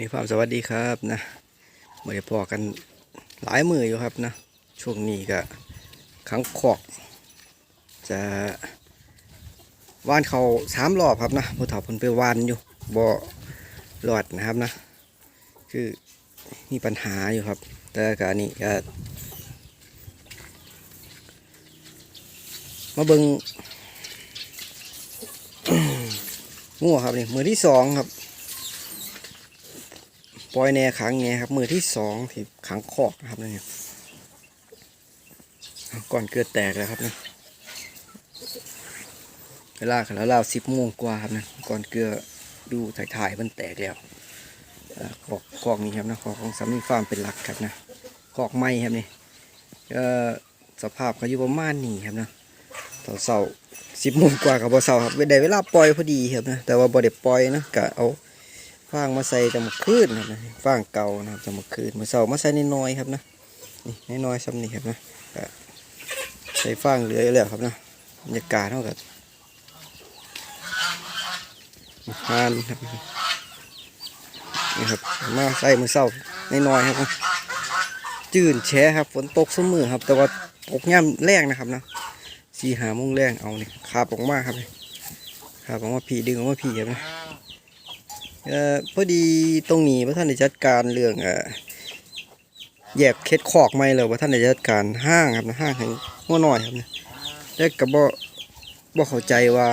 นี่ความสวัสดีครับนะมาได้พอกันหลายมืออยู่ครับนะ ช่วงนี้ก็ขังขอก จะว่านเขาสามรอบครับนะผู้เฒ่าพนไปว่านอยู่บ่รอดนะครับนะ คือมีปัญหาอยู่ครับ แต่การนี้ก็มาเบิงงัวครับนี่มือที่สองครับ ปล่อยแหน่ขังแหน่ครับ มือที่สองที่ขังคอกนะครับนี่ก่อนเกิดแตกแล้วครับนะเวลาขนาดราวสิบโมงกว่าครับนะก่อนเกลือดูถ่ายๆมันแตกแล้วอ่าคอกคอกนี้ครับนะคอกของสามีฟาร์มเป็นหลักครับนะคอกไม้ครับนี่ก็สภาพเขาอยู่ประมาณนี้ครับนะตอนเสาสิบโมงกว่ากับบ่เสาครับได้เวลาปล่อยพอดีครับนะแต่ว่าบ่ได้ปล่อยนะกะเอา ฟางมาใส่จะมาคืนครับนะฟางเก่านะครับจะมาคืนมาเสามาใส่น้อยครับนะนี่น้อยซ้ำนี่ครับนะใส่ฟางเหลือแล้วครับนะบรรยากาศเท่ากับฮานครับนี่ครับมาใส่มือเสาน้อยครับจื่นแช่ครับฝนตกสมือครับ แต่ว่าตกย่ำแรงนะครับนะสีหาโมงแรงเอานี่ขาบออกมาครับนี่ขาบออกมาผีดึงออกมาผีครับนะ เอ่อพอดีตรงนี้พระท่านได้จัดการเรื่องเอ่อแยกเค็ดคอกไม่เลยว่าท่านได้จัดการห้างครับนะห้างให้งัวน้อยครับนะแต่ก็บ่บ่เข้าใจว่า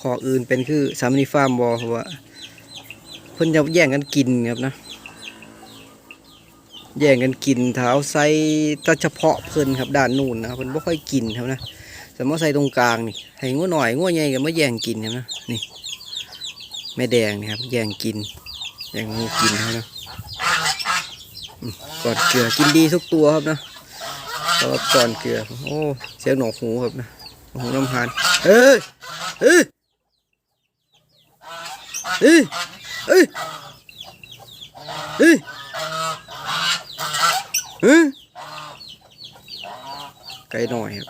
คอกอื่นเป็นคือสามนิฟาร์มบ่เพราะว่าเพิ่นจะแย่งกันกินครับนะแย่งกันกินเท้าใส่แต่เฉพาะเพิ่นครับด้านนู่นนะเพิ่นบ่ค่อยกินครับนะแต่มาใส่ตรงกลางนี่ให้งัวน้อยงัวใหญ่ก็มาแย่งกินครับนะนี่ แม่แดงนะครับ แย่งกิน แย่งงูกินเขานะก่อนเกลือกินดีทุกตัวครับนะสำหรับก่อนเกลือ โอ้ เสียงหนวกหูครับนะหูน้ำหานเอ้ยเอ้ยเอ้ยเอ้ยเอ้ยเอ้ยไก่หน่อยครับ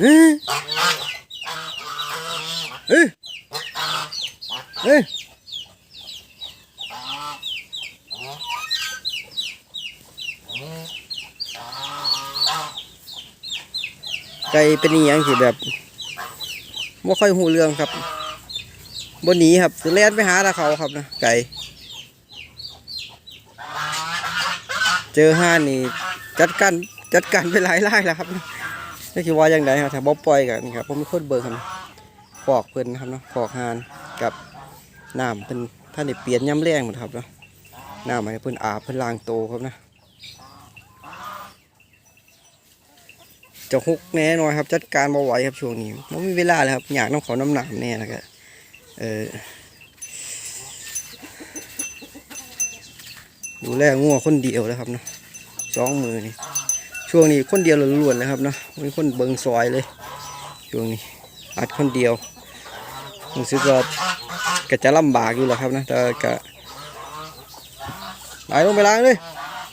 เอ้ยเอ้ย เฮ้ยไก่เป็นอหย่างที่แบบไม่ค่อยหูเรื่องครับบนหนีครับจะแล่นไปหาตาเขาครับนะไก่ เจอห้านี่จัดการจัดการไปหลายไล่แล้วครับไม่คิดว่าอย่างไรครับถ้าบ๊อบปล่อยกันนะครับผมไม่ค่อยเบิกครับขอกเพิ่นนครับเนาะขอกหานกับ น้ำเพิ่นท่านได้เปลี่ยนย่ำแรงหมดครับเนาะน้ำให้เพิ่นอาบเพิ่นล้างโตครับนะจะฮุกแน่นอนครับ จัดการบ่ไหวครับช่วงนี้ไม่มีเวลาเลยครับอยากน้ำเขาน้ำหนามแน่แล้วก็เออดูแลงัวคนเดียวแล้วครับเนาะสองมือนี่ช่วงนี้คนเดียวล้วนๆเลยครับเนาะไม่มีคนเบิงซอยเลยช่วงนี้อัดคนเดียวรู้สึกว่า ก็จะลำบากอยู่แหละครับนะแต่ก็ไปลงไปล้างเลย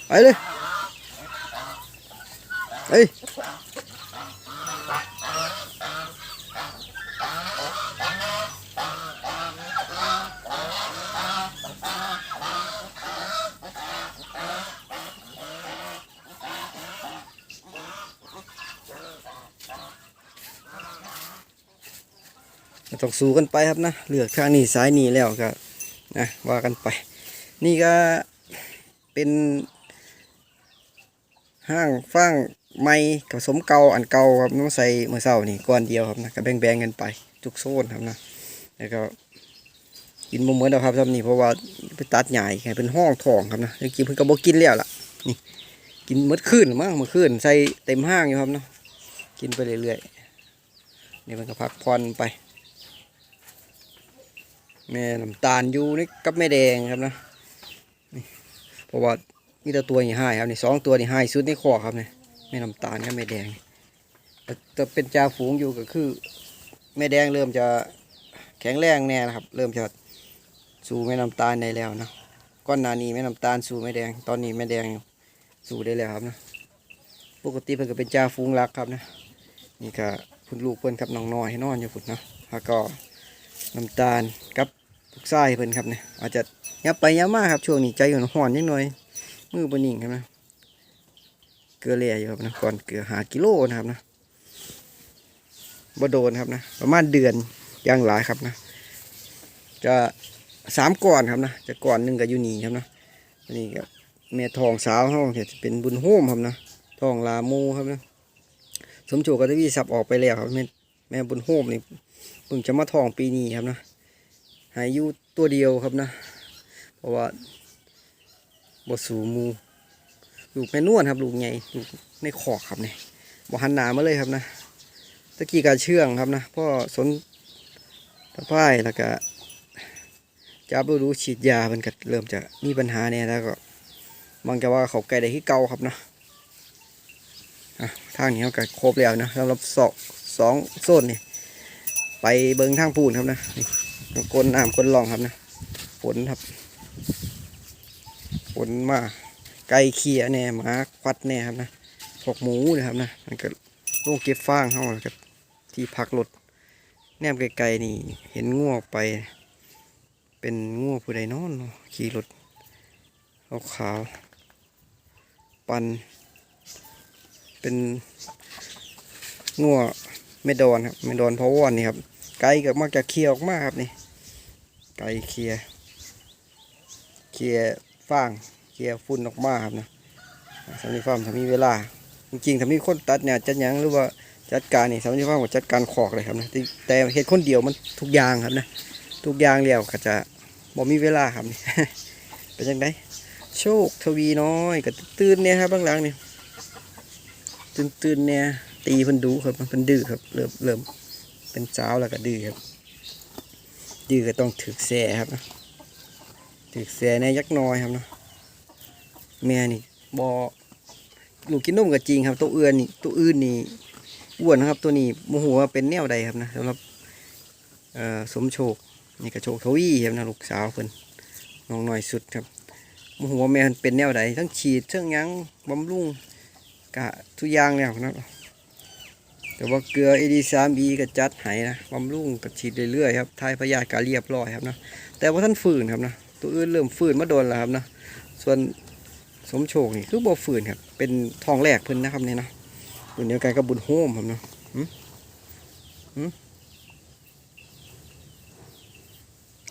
ไปเลยเฮ้ย ต้องสู้กันไปครับนะเลือกข้างนี้ซ้ายนี้แล้วก็นะว่ากันไป นี่ก็เป็น ห้างฟางไม้ผสมเก่าอันเก่าครับน้องใส่เมื่อเช้านี่ก้อนเดียวครับนะก็แบ่งๆกันไปทุกโซนครับนะแล้วก็กินบ่เหมือนแล้วครับทำนี่เพราะว่าไปตัดใหญ่แค่เป็นห้องทองครับนะกินเพิ่นก็บ่กินแล้วล่ะนี่กินเมื่อคืนมั้งเมื่อคืนใส่เต็มห้างอยู่ครับเนาะกินไปเรื่อยๆนี่มันก็พักผ่อนไป แม่น้ำตาลอยู่นี่กับแม่แดงครับนะนี่เพราะว่ามีแต่ตัวนี่ห้ครับนี่สองตัวนี่ห้สุดในคอครับเนี่ยแม่น้ำตาลกับแม่แดงแต่แต่เป็นจ่าฝูงอยู่ก็คือ แม่แดงเริ่มจะแข็งแรงแน่นะครับ เริ่มจะสู่แม่น้ำตาลได้แล้วนะก้อนหนานีแม่น้ำตาลสู่แม่แดง ตอนนี้แม่แดงสู่ได้แล้วครับนะปกติเพิ่นก็เป็นจ่าฝูงรักครับนะนี่ก็คุณลูกเพิ่นกับน้องน้อยให้นอนอยู่พุ่นนะแล้วก็น้ำตาลกับ ลูกไส้เพิ่นครับเนี่ยอาจจะยับไปยับมาครับช่วงนี้ใจห่อนนิดหน่อยมือบนิ่งครับนะเกลือเลียอยู่ครับนะก่อนเกลือหากิโลนะครับนะบ่โดนครับนะประมาณเดือนอย่างหลายครับนะ จะสามก่อนครับนะจะก่อนหนึ่งกับยูนีครับนะนนี้ก็แม่ทองสาวห้องเขาจะเป็นบุญโฮมครับนะทองลาโมครับนะสมโจก็จะวีสับออกไปแล้วครับแม่แม่บุญโฮมนี่เพิ่งจะมาทองปีนี้ครับนะ หายอยู่ตัวเดียวครับนะ เพราะว่าบสูมูลูกแม่นวลครับ ลูกใหญ่ลูกในขอกครับเนี่ยบหันหนามาเลยครับนะตะกี้การเชื่องครับนะพ่อสนตะไคร้แล้วก็จับดูดูฉีดยามันก็เริ่มจะมีปัญหาเนี่ยแล้วก็บางจะว่าเขาไก่ได้ที่เก่าครับนะอะทางนี้เขาก็ครบแล้วนะสำหรับสองสองโซนนี่ไปเบิงทางปูนครับนะนี่ กลนน้ำกลนลองครับนะฝนครับฝนมาไก่เคียแน่หมาควัดแน่ครับนะพวกหมูนะครับนะมันก็ลงเก็บฟางเข้ามากับที่พักรถแนมไกลๆนี่เห็นง่วไป เป็นง่วผู้ใดนอนเนาะขี่รถขาว ปัน เป็นง่วเมดอนครับเมดอนเพราะวอนนี่ครับไก่ก็มักจะเคี่ยวออกมาครับนี่ ไก่เคลีย์เคลีย์ฟางเคลีย์ฝุ่นออกมาครับนะสำนีฟาร์มถ้ามีเวลา จริงๆถ้ามีคนตัดเนี่ยจัดยังหรือว่าจัดการนี่สำนีฟาร์มก็จัดการขอกเลยครับนะแต่เห็ดคนเดียวมันทุกอย่างครับนะทุกอย่างเดียวก็จะบ่มีเวลาครับเป็นยังไงโชคทวีน้อยก็ตื่นเนี่ยครับบางหลังเนี่ยตื่นๆเนี่ยตีเพิ่นดูครับเพิ่นดื้อครับเริ่มเริ่มเป็นสาวแล้วก็ดื้อครับ ดื้อก็ต้องถึกแส่ครับนะถึกแส่ในยักษ์น้อยครับเนาะแม่นี่บอลูกกินนมกับจริงครับ ตัวเอื่นนี่ตัวอื่นนี่อ้วนนะครับ ตัวนี้โมโหว่าเป็นแนวใดครับนะสำหรับสมโชคนี่ก็โชคทวีครับนะลูกสาวเพิ่นน้องหน้อยสุดครับโมโหว่าแม่เพิ่นเป็นแนวใดทั้งฉีดทั้งยังบำรุงกะทุกอย่างแล้วนะ แต่ว่าเกลือ AD3B ก็จัดให้นะบำรุงก็ฉีดเรื่อยๆครับทายพยาธิก็เรียบร้อยครับนะแต่ว่าท่านฝืนครับนะตัวอื่นเริ่มฝืนมาโดนแล้วครับนะส่วนสมโชคนี่คือบ่ฝืนครับเป็นทองแรกเพิ่นนะครับเนี่ยนะรุ่นเดียวกันกับบุญโฮมครับเนาะหึหึ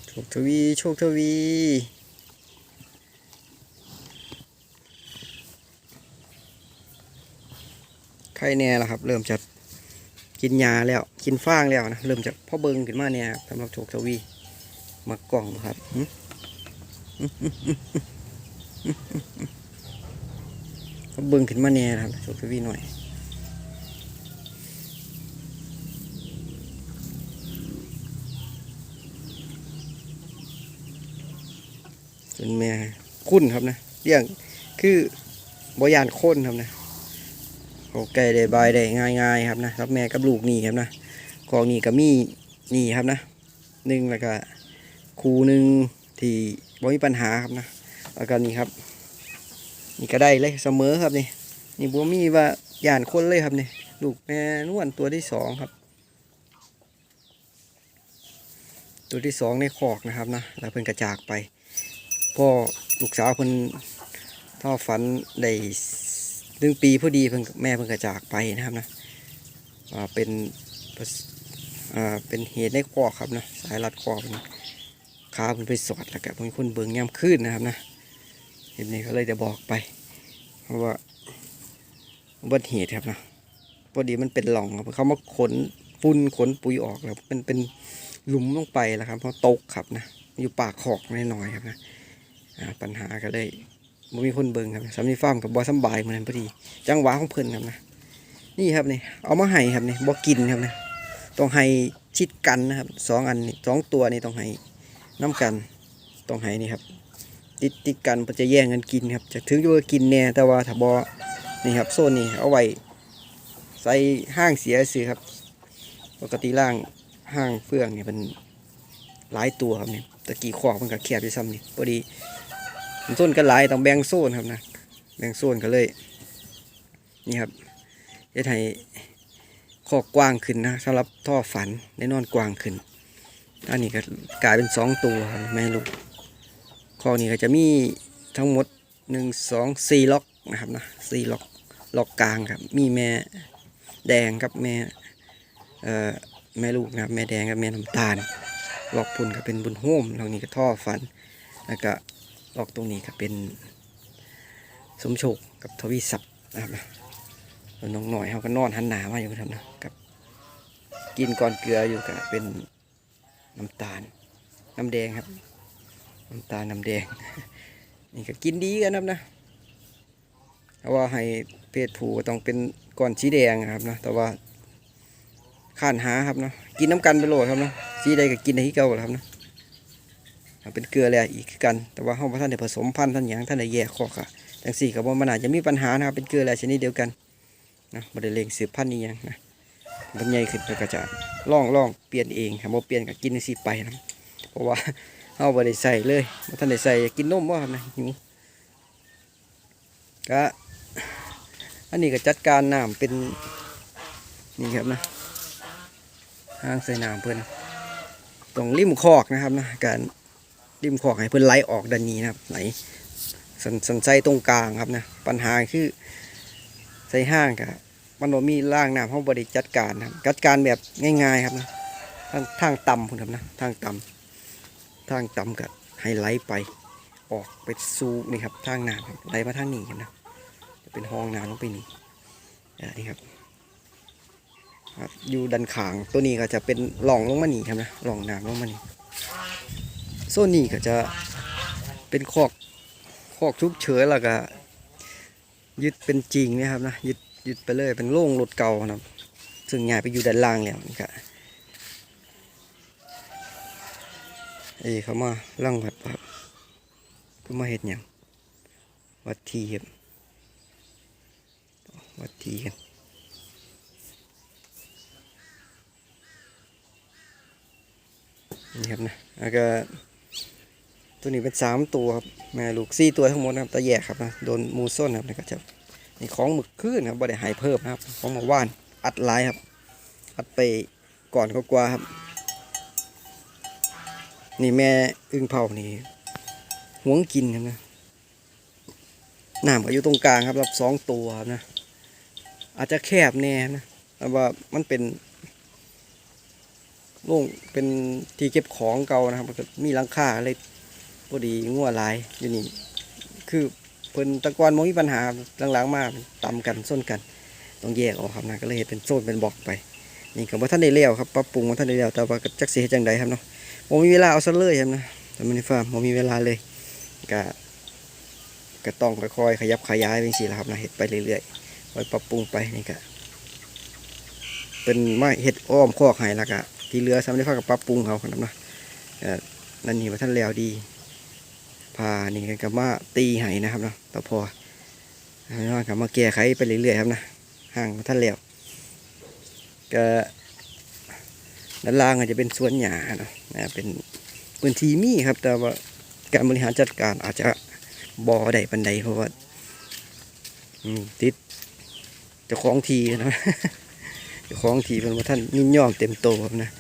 โชคทวี โชคทวีใครแน่ละครับ เริ่มจะ กินยาแล้วกินฟางแล้วนะเริ่มจากพ่อเบิงขึ้นมาเนี่ยสำหรับโชคทวีมากล่องครับพ่อเบิงขึ้นมาเนี่ยครับโชคทวีหน่อยเป็นแม่คุ้นครับนะเลี้ยงคือบอยานค้นครับนะ โอเคได้บายได้ง่าย ๆ ครับนะครับแม่กับลูกนี่ครับนะกองนี่ก็มีนี่ครับนะหนึ่งแล้วก็คูหนึ่งที่บ่มีปัญหาครับนะแล้วก็นี่ครับ นี่ก็ได้เลยเสมอครับนี่นี่บัวมีว่าหย่านคนเลยครับนี่ลูกแม่นวลตัวที่สองครับ ตัวที่สองในคอกนะครับนะแล้วเพิ่นกระจากไปพ่อลูกสาวเพิ่นท่อฝันได้ หนึ่งปีพอดีเพิ่งแม่เพิ่งกระจากไปนะครับนะเป็นอ่าเป็นเหตุในคอครับนะสายรัดคอเป็นขาเป็นไปสอดแล้วก็เป็นคนเบิ่งย่ำขึ้นนะครับนะเห็นนี้ก็เลยจะบอกไป เพราะว่าอุบัติเหตุครับนะพอดีมันเป็นหล่องครับเขามาขนฝุ่นขนปุ๋ยออกแล้วเป็นเป็นหลุมลงไปแล้วครับเพราะตกครับนะอยู่ปากขอกน้อยๆครับนะปัญหาก็เลย บ่มีคนเบิ่งครับสามีฟาร์มกับบอสบายเหมือนกันพอดี จังหวะของเพิ่นครับนะนี่ครับนี่เอามาให้ครับนี่บ่กินครับนะต้องให้ชิดกันนะครับสองอันนี่สองตัวนี่ต้องให้น้ำกันต้องให้นี่ครับ ติดติดกันเพื่อจะแย่งกันกินครับจะถึงจะว่กินแน่แต่ว่าถ้าบอนี่ครับโซนนี่เอาไว้ใส่ห้างเสียซื้อครับ ปกติล่างห้างเฟื่องเนี่ยเป็นหลายตัวครับเนี่ยตะกี้ขอกมันก็แคบอยู่ซ้ำนี่พอดี โซนกันหลายต้องแบ่งโซนครับนะแบ่งโซนกันเลย นี่ครับจะให้ขอกกว้างขึ้นนะสำหรับท่อฝันได้นอนกว้างขึ้นอันนี้ก็กลายเป็นสองตัวครับแม่ลูกคอกนี้ก็จะมีทั้งหมดหนึ่งสองสี่ล็อกนะครับนะสี่ล็อกล็อกกลางครับ มีแม่แดงครับแม่เอ่อแม่ลูกนะครับแม่แดงกับแม่น้ำตาลล็อกพุ่นก็เป็นบุญโฮมล็อกนี้ก็ท่อฟันแล้วก็ อกตรงนี้ก็เป็นสมโชคกับทวีศัพท์นะครับนะนองหน่อยเขาก็นอนหันหนามาอยู่ครับนะกับ กินก่อนเกลืออยู่กับเป็นน้ำตาลน้ำแดงครับน้ำตาลน้ำแดง นี่ก็กินดีกันนะครับนะเพราะว่าให้เพศผู้ต้องเป็นก้อนสีแดงครับนะแต่ว่าข้านหาครับนะกินน้ำกันไปโหลดครับนะสีใดก็กินในที่เก่าครับนะ เป็นเกลือแหละอีกกัน แต่ว่าห้องพระท่านได้ผสมพันธุ์ท่านอย่างท่านได้แยกขอค่ะจังสี่กับว่ามันอาจจะมีปัญหานะครับเป็นเกลือแหละชนิดเดียวกันนะบ่ได้เลงสืบพันธุ์นี้ยังนะมันใหญ่ขึ้นแล้วก็จะล่องล่องเปลี่ยนเองครับบ่เปลี่ยนก็กินสี่ไปนะเพราะว่าเอาบ่ได้ใส่เลยท่านได้ใส่กินนมบ่ครับนะหิวก็อันนี้ก็จัดการน้ำเป็นนี่ครับนะห้างใส่น้ำเพิ่อนตรงริมคอกนะครับนะการ ริมคอกให้เพิ่อนไหลออกด้านนี้นะครับไหลสันสันใส่ตรงกลางครับนะปัญหาคือใส่ห้างกับมันมีร่างน้ำเขาบริจัดการนะครับจัดการแบบง่าย ๆ ครับนะทางทางต่ำพุ่นครับนะทางต่ำทางต่ำกับไฮไลท์ไปออกไปสู่นี่ครับทางน้ำครับไหลมาทางนี้ครับนะจะเป็นห้องน้ำลงไปนี่นี่ครับอยู่ดันขางตัวนี้ก็จะเป็นหล่องลงมานี่ครับนะหล่องน้ำลงมานี่ โซนนี้ก็จะเป็นคอกคอกชุกเฉยแล้วก็ยึดเป็นจริงนะครับนะยึดยึดไปเลยเป็นโล่งรถเก่านะครับ ซึ่งย้ายไปอยู่ด้านล่างแล้วนี่ครับเอ้เขามาล่างวัดครับก็มาเห็ดหยังวัดทีครับวัดทีกันนี่ครับนะแล้วก็ ตัวนี้เป็นสามตัวครับแม่ลูกสี่ตัวทั้งหมดนะครับตะแยกครับนะโดนมูส้นครับนี่ก็จะนี่ของหมึกขึ้นครับบ่ได้หายเพิ่มนะครับของหมาว่านอัดลายครับ อัดไปก่อนก็กว่าครับ นี่แม่อึ่งเผานี่หวงกินครับนะน้ำก็อยู่ตรงกลางครับรับสองตัวครับนะ อาจจะแคบแน่นะแต่ว่ามันเป็นโล่งเป็นที่เก็บของเก่านะครับมีหลังคาอะไร พอดีงัวลายอยู่นี่คือเพิ่นตะกอนมองมีปัญหาหลังๆมาต่ำกันส้นกันต้องแยกออกครับนะก็เลยเฮ็ดเป็นโซนเป็นบล็อกไปนี่ก็บ่ท่านได้เลี้ยวครับปรับปรุงบ่ท่านได้เลี้ยวแต่ว่าก็จักสิเฮ็ดจังใดครับเนาะผมมีเวลาเอาซะเลยครับนะแต่มันในฟาร์มผมมีเวลาเลยก็ก็ต้องค่อยๆขยับขยายเป็นสิละครับนะเห็ดไปเรื่อยๆค่อยปรับปรุงไปนี่ก็เป็นไม้เห็ดอ้อมคอกไห้แล้วก็ที่เหลือสำหรับฟ้ากับปรับปรุงเขาครับนะนั่นนี่ว่าท่านแล้วดี พานี่กันกับมาตีไห้นะครับเนาะต่อพอแล้วกับมาแก้ไขไปเรื่อยๆครับนะห่างท่านแล้วก็ด้านล่างอาจจะเป็นสวนหญ้าเนาะนะเป็นพื้นที่มีครับ แต่ว่าการบริหารจัดการอาจจะบ่อใดปันใดเพราะว่าติดจะคล้องทีนะจะคล้องทีเป็นว่าท่านยินยอมเต็มโตครับนะ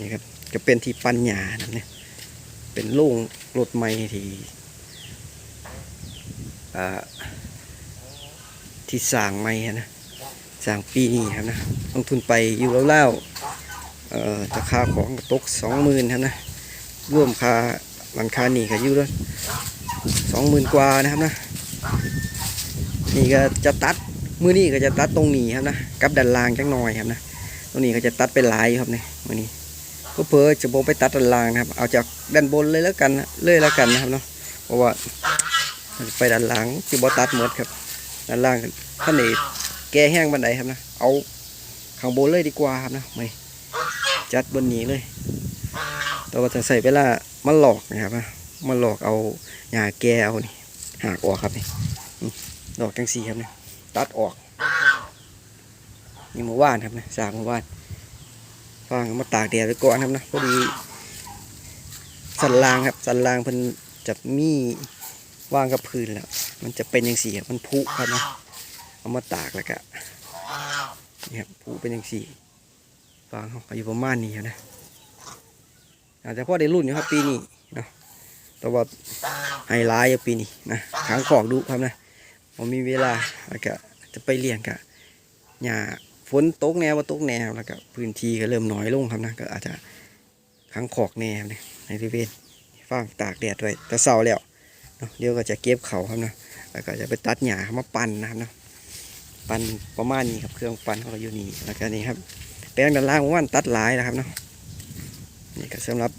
นี่ครับจะเป็นที่ปัญญานะเนี่ย เป็นโล่งรถไม่ที่ที่สร้างไม่นะสร้างปีนี้ครับนะลงทุนไปอยู่แล้วๆเอ่อราคาของตกสองหมื่นครับนะร่วมค่าหลังคานี่ก็อยู่แล้วสองหมื่นกว่านะครับนะนี่ก็จะตัดมือนี้ก็จะตัดตรงนี้ครับนะกับด้านล่างจังหน่อยครับนะตรงนี้ก็จะตัดเป็นหลายครับเนี่ยมือนี้ ก็เพอจะโบไปตัดด้านล่างนะครับ เอาจากด้านบนเลยแล้วกันเลยแล้วกันนะครับเนาะเพราะว่าไปด้านหลังจะบตัดหมดครับด้านล่างท่านเอกแกแห้งบันไดครับนะเอาข้างบนเลยดีกว่าครับนะไม่จัดบนนี้เลยแต่ว่าจะใส่เวลามันหลอกนะครับนะมันหลอกเอาหญ้าแกเอานี่หากออกครับนี่ดอกจังสีครับเนี่ยตัดออกนี่เมื่อวานครับนะสามเมื่อวาน ฟางมาตากแดดไว้ก่อนครับนะพอดีสันลางครับสันลางเพิ่นจะมีวางกับพื้นแล้ว มันจะเป็นอยังสีครับมันพุครับนะเอามาตากแล้วก็นี่ครับพุเป็นอยังสีฟางเขาอยู่ประมาณนี้นะอาจจะพ่อได้รุ่นอยู่ครับปีนี้เนาะแต่ว่าไฮไลท์ปีนี้นะขังขอกดุครับนะผมมีเวลาแล้วก็จะไปเลี้ยงกะหญ้า ฝนตกแนวว่าตกแนวแล้วก็พื้นที่ก็เริ่มน้อยลงครับนะก็อาจจะขังขอกแนวนี่ยในบริเวณฟางตากแดดไว้แต่เศร้าแล้วเนาะเดี๋ยวก็จะเก็บเขาครับนะแล้วก็จะไปตัดหญ้ามาปั่นนะครับเนาะปั่นประมาณนี้ครับเครื่องปั่นเขาก็อยู่นี่แล้วก็นี่ครับแปลงด้านล่างว่าตัดหลายนะครับเนาะนี่ก็สำหรับ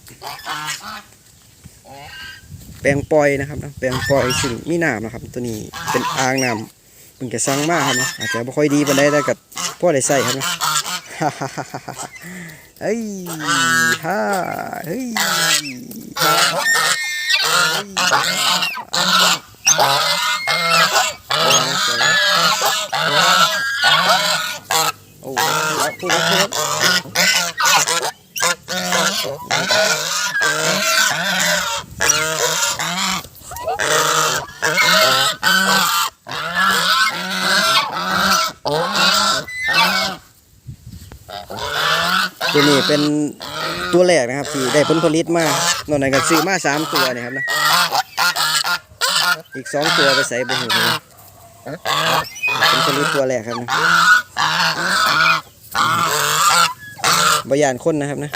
แปลงปล่อยนะครับนะแปลงปล่อยซึ่งมีน้ำนะครับ ตัวนี้เป็นอ่างน้ำ มันจะสร้างมากครับนะอาจจะไม่ค่อยดีปานใดแต่กับพ่อได้ใส่ครับนะเฮ้ยฮ่าเฮ้ยฮ่าโอ้โหพูดพูด ตัวนี้เป็นตัวแรกนะครับที่ได้ผลผลิตมานอกนั้นก็ซื้อมาสามตัวเนี่ยครับนะอีกสองตัวไปใส่บนหัวนะผลผลิตตัวแรกครับนะบยานคนนะครับนะ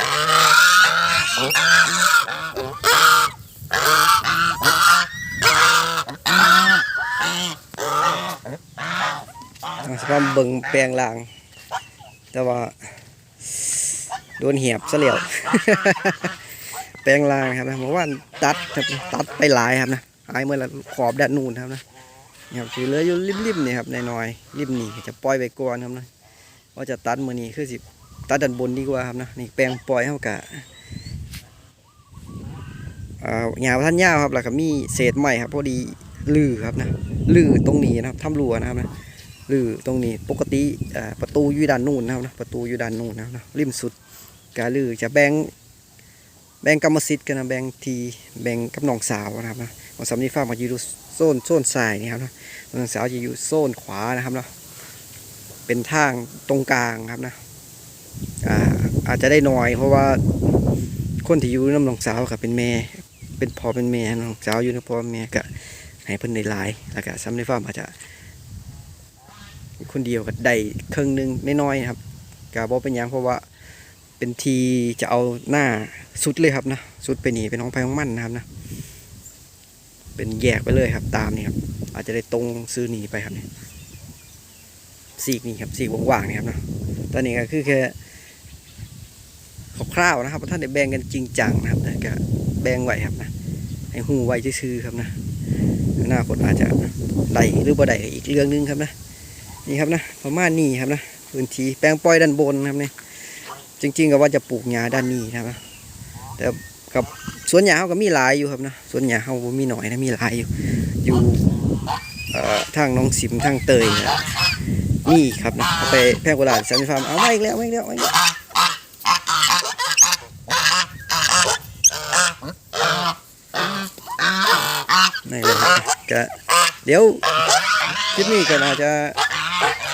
สภาพเบิ่งแปลงลาง แต่ว่า โดนเหียบซะแล้วแปลงลางครับนะเมื่อวาตัดตัดไปหลายครับนะหายเมื่อละขอบด้านนู่นครับนะนี่ครับคือเลืออยู่ริมๆนี่ครับน้อยๆริมนี่จะปล่อยไปก่อนครับนะว่าจะตัดมือนี้คือสิตัดด้านบนดีกว่าครับนะนี่แปลงปล่อยเท่ากับอ่าหญ้าท่านยาวครับแล้วก็มีเศษไม้ครับพอดีลือครับนะลือตรงนี้นะครับทำรัวนะครับนะหรือตรงนี้ปกติอ่อประตูอยู่ด้านนู่นนะครับนะประตูอยู่ด้านนู่นนะครับนะริมสุด กาลือจะแบ่งแบ่งกรรมสิทธิ์กันนะแบ่งทีแบ่งกับน้องสาวนะครับนะของสำนีฟ้ามาอยู่โซนโซนซ้ายนี่ครับนะน้องสาวจะอยู่โซนขวานะครับเนาะเป็นทางตรงกลางครับนะอ่าอาจจะได้น้อยเพราะว่าคนที่อยู่น้ำน้องสาวกับเป็นแม่ เป็นพ่อเป็นแม่น้องสาวอยู่ในพ่อแม่ก็ให้เพิ่นได้หลายแล้วก็สำนีฟ้าอาจจะคนเดียวก็ได้ครึ่งหนึงน้อยๆครับกาบอเป็นยังเพราะว่า เป็นทีจะเอาหน้าสุดเลยครับนะสุดไปหนีเป็นของไผ่ของมันนะครับนะเป็นแยกไปเลยครับ ตามนี่ครับ อาจจะได้ตรงซื้อหนีไปครับเนี่ยสีกนี่ครับสีกว่างๆนี่ครับนะตอนนี้ก็คือแค่คร่าวๆนะครับเพราะท่านได้แบ่งกันจริงจังนะครับแต่ก็แบ่งไว้ครับนะให้หูไว้ซื่อครับนะอนาคตอาจจะได้หรือบ่ได้อีกเรื่องหนึงครับนะนี่ครับนะประมาณนี้ครับนะพื้นที่แปลงปล่อยด้านบนครับเนี่ย จริงๆก็ว่าจะปลูกหญ้าด้านนี้นะครับแต่กับสวนหญ้าเขาก็มีหลายอยู่ครับนะสวนหญ้าเขามีหน่อยนะมีหลายอยู่อยู่ทางน้องสิมทางเตยนะนี่ครับนะไปแพร่กุหลาบสันนิฟาร์มเอาไมาอีกแล้วมาอีกแล้วมาอีกแล้วนี่เลยครับก็เดี๋ยวคลิปนี้ก็น่าจะ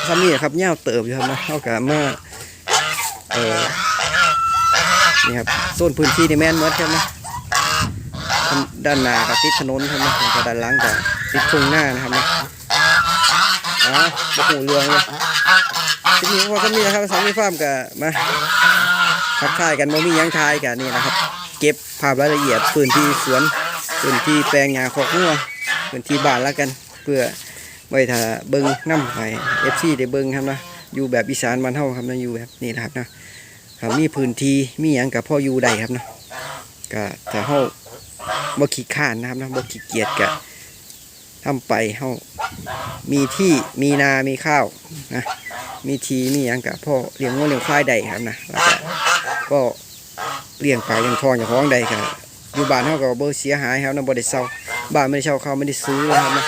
ทำนี่ครับเงาวเติบอยู่ครับนะเท่ากับมา เออนี่ครับโซนพื้นที่นี่แม่นเมดครับนะด้านหน้ากับติดถนนครับนะแล้วก็ด้านหลังกับติดทุ่งหน้านะครับนะอ๋อบกหูเรืองเลยคลิปนี้ว่าก็มีนะครับสามีฟาร์มกับมาทักทายกันบ่มีหยังทายกันนี่นะครับ เก็บภาพรายละเอียดพื้นที่สวนพื้นที่แปลงหญ้าขอกงัวพื้นที่บ้านแล้วกัน เพื่อไว้ถ้าเบิ้งน้ำไปเอฟซีได้เบิ้งครับนะ อยู่แบบอีสานบ้านเฮาครับนะอยู่แบบนี้นะครับนะครับมีพื้นที่มีหยังกับพ่ออยู่ได้ครับนะก็ถ้าเฮาบ่ขี้ข้านนะครับนะบ่ขี้เกียจก็ทำไปเฮามีที่มีนา มีข้าวนะมีทีมีหยังกับพ่อเลี้ยงงัวเลี้ยงควายได้ครับนะแล้วก็เลี้ยงปลาเลี้ยงทองอย่างของใดครับอยู่บ้านเฮาก็บ่เสียหายครับนะบ่ได้เซาบ้านไม่ได้เช่าเขาไม่ได้ซื้อนะครับนะ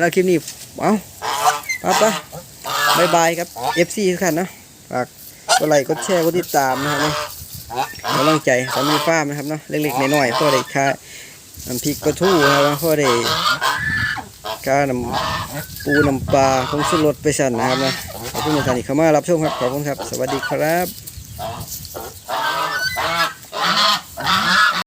แล้วคลิปนี้เอ้าปั๊บปะ บายบายครับ FC ทุกท่านนะฝากกดไลค์กดแชร์กดติดตามนะครับนะกำลังใจสามีฟ้าร์มนะครับเนาะเล็กๆน้อยๆพ่อได้ค่าน้ำพริกกระทู้นะครับพ่อได้ค่าน้ำปูน้ำปลาคงสุรสไปสั่นนะครับนะขอบคุณทุกท่านที่เข้ามารับชมครับขอบคุณครับ สวัสดีครับ